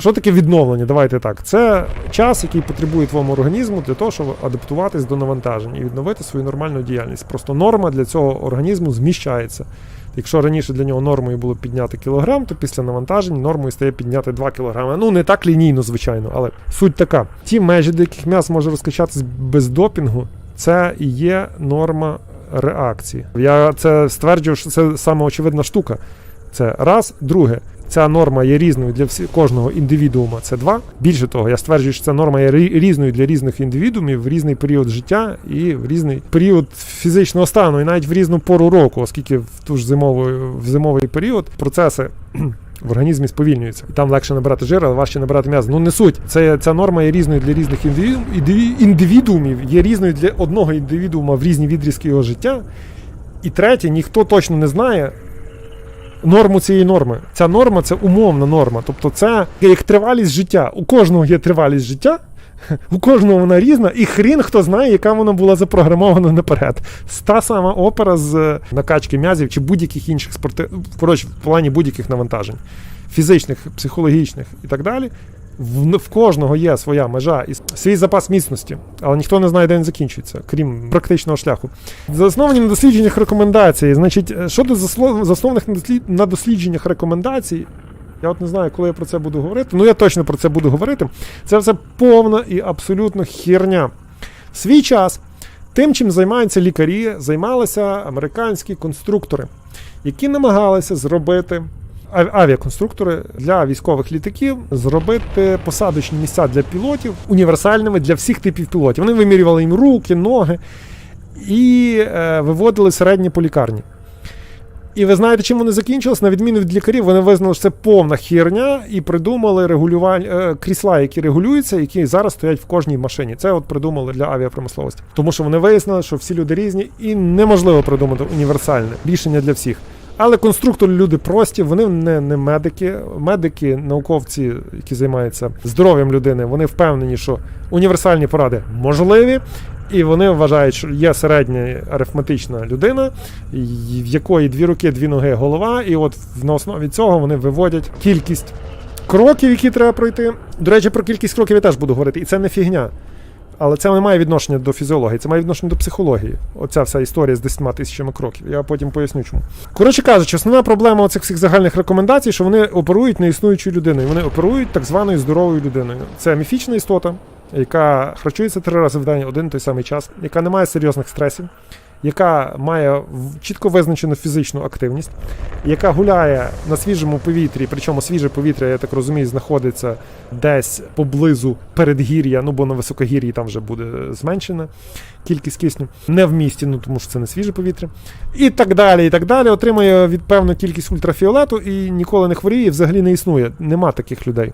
Що таке відновлення? Давайте так. Це час, який потребує твоєму організму для того, щоб адаптуватись до навантажень і відновити свою нормальну діяльність. Просто норма для цього організму зміщається. Якщо раніше для нього нормою було підняти кілограм, то після навантажень нормою стає підняти 2 кілограми. Ну не так лінійно, звичайно, але суть така: ті межі, до яких м'ясо може розкачатись без допінгу, це і є норма реакції. Я це стверджую, що це саме очевидна штука. Це раз, друге. Ця норма є різною для всі, кожного індивідуума. Це два. Більше того, я стверджую, що ця норма є рі- різною для різних індивідуумів в різний період життя і в різний період фізичного стану, і навіть в різну пору року, оскільки в ту ж зимову, в зимовий період процеси. В організмі сповільнюються, і там легше набирати жир, але важче набирати м'ясо. Ну не суть. Це ця норма є різною для різних індивіду, індиві- індивідуумів, є різною для одного індивідуума в різні відрізки його життя. І третє, ніхто точно не знає, норму цієї норми. Ця норма це умовна норма. Тобто, це як тривалість життя. У кожного є тривалість життя, у кожного вона різна, і хрін хто знає, яка вона була запрограмована наперед. Та сама опера з е, накачки м'язів чи будь-яких інших спорти... коротше, в плані будь-яких навантажень, фізичних, психологічних і так далі. В, в кожного є своя межа і свій запас міцності, але ніхто не знає, де він закінчується, крім практичного шляху. Засновані на дослідженнях рекомендацій. Значить, е, щодо заснованих на дослідженнях рекомендацій, я от не знаю, коли я про це буду говорити. Ну я точно про це буду говорити. Це все повна і абсолютно херня. В свій час тим, чим займаються лікарі, займалися американські конструктори, які намагалися зробити. Ав- Авіаконструктори для військових літаків зробити посадочні місця для пілотів універсальними для всіх типів пілотів. Вони вимірювали їм руки, ноги і е, виводили середні по лікарні. І ви знаєте, чим вони закінчились? На відміну від лікарів, вони визнали, що це повна херня і придумали регулювання е, крісла, які регулюються, які зараз стоять в кожній машині. Це от придумали для авіапромисловості. Тому що вони вияснили, що всі люди різні і неможливо придумати універсальне рішення для всіх. Але конструктори люди прості, вони не, не медики. Медики, науковці, які займаються здоров'ям людини, вони впевнені, що універсальні поради можливі, і вони вважають, що є середня арифметична людина, в якої дві руки, дві ноги, голова, і от на основі цього вони виводять кількість кроків, які треба пройти. До речі, про кількість кроків я теж буду говорити, і це не фігня. Але це не має відношення до фізіології, це має відношення до психології. Оця вся історія з 10 тисячами кроків. Я потім поясню чому. Коротше кажучи, основна проблема цих всіх загальних рекомендацій, що вони оперують неіснуючою людиною. Вони оперують так званою здоровою людиною. Це міфічна істота, яка харчується три рази в день один той самий час, яка не має серйозних стресів, яка має чітко визначену фізичну активність, яка гуляє на свіжому повітрі, причому свіже повітря, я так розумію, знаходиться десь поблизу передгір'я, ну бо на високогір'ї там вже буде зменшена кількість кисню, не в місті, ну тому що це не свіже повітря. І так далі, і так далі. Отримує від певну кількість ультрафіолету і ніколи не хворіє, взагалі не існує. Нема таких людей.